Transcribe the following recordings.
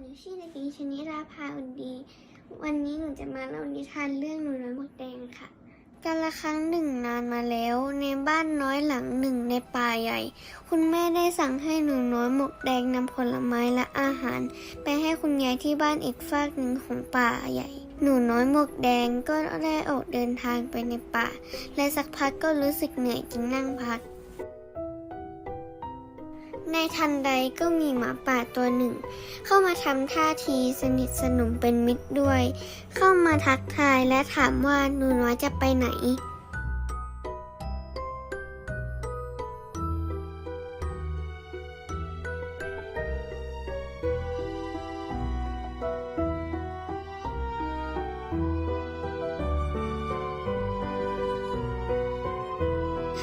หนูชื่อเด็กหญิงชนิราภาอุดดี วันนี้หนูจะมาเล่านิทานเรื่องหนูน้อยหมวกแดงค่ะกาละครั้งหนึ่งนานมาแล้ว ในบ้านน้อยหลังหนึ่งในป่าใหญ่ คุณแม่ได้สั่งให้หนูน้อยหมวกแดงนำผลไม้และอาหาร ไปให้คุณยายที่บ้านอีกฝากหนึ่งของป่าใหญ่ หนูน้อยหมวกแดงก็ได้ออกเดินทางไปในป่า และสักพักก็รู้สึกเหนื่อยจึงนั่งพัก ในทันใดก็มีหมาป่าตัวหนึ่ง เข้ามาทำท่าทีสนิทสนมเป็นมิตรด้วย เข้ามาทักทายและถามว่าหนูน้อยจะไปไหน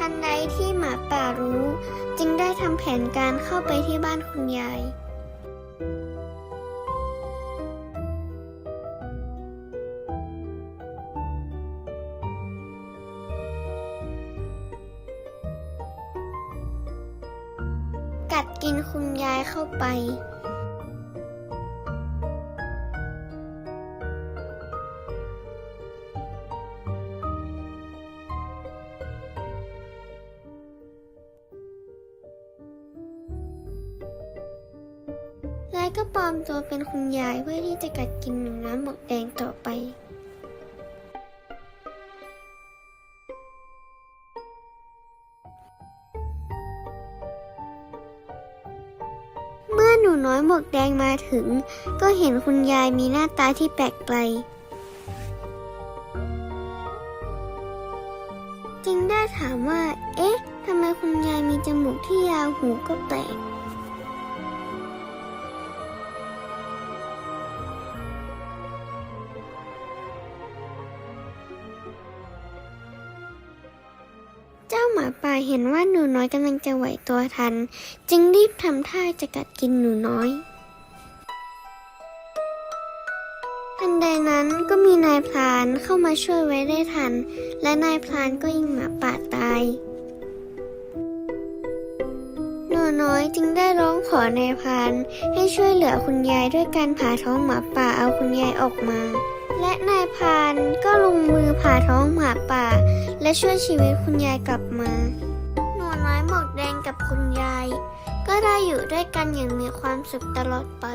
ทันใดที่หมาป่ารู้ จึงได้ทำแผนการเข้าไปที่บ้านคุณยาย กัดกินคุณยายเข้าไป ก็ปลอมตัวเป็นคุณยายเพื่อที่จะกัดกินหนูน้ำหมวกแดงต่อไป เมื่อหนูน้อยหมวกแดงมาถึง ก็เห็นคุณยายมีหน้าตาที่แปลกไปจึงได้ถามว่า เอ๊ะ ทำไมคุณยายมีจมูกที่ยาวหูก็แปลก มาป่าเห็นว่าหนูน้อยกำลังจะไหวตัวทัน จึงรีบทำท่าจะกัดกินหนูน้อย ทันใดนั้นก็มีนายพรานเข้ามาช่วยไว้ได้ทัน และนายพรานก็ยิงหมาป่าตาย นูน้อยจึงได้ร้องขอนายพาน ให้ช่วยเหลือคุณยายด้วยการผ่าท้องหมาป่าเอาคุณยายออกมา และนายพานก็ลงมือผ่าท้องหมาป่า และช่วยชีวิตคุณยายกลับมา หนูน้อยหมวกแดงกับคุณยาย ก็ได้อยู่ด้วยกันอย่างมีความสุขตลอดไป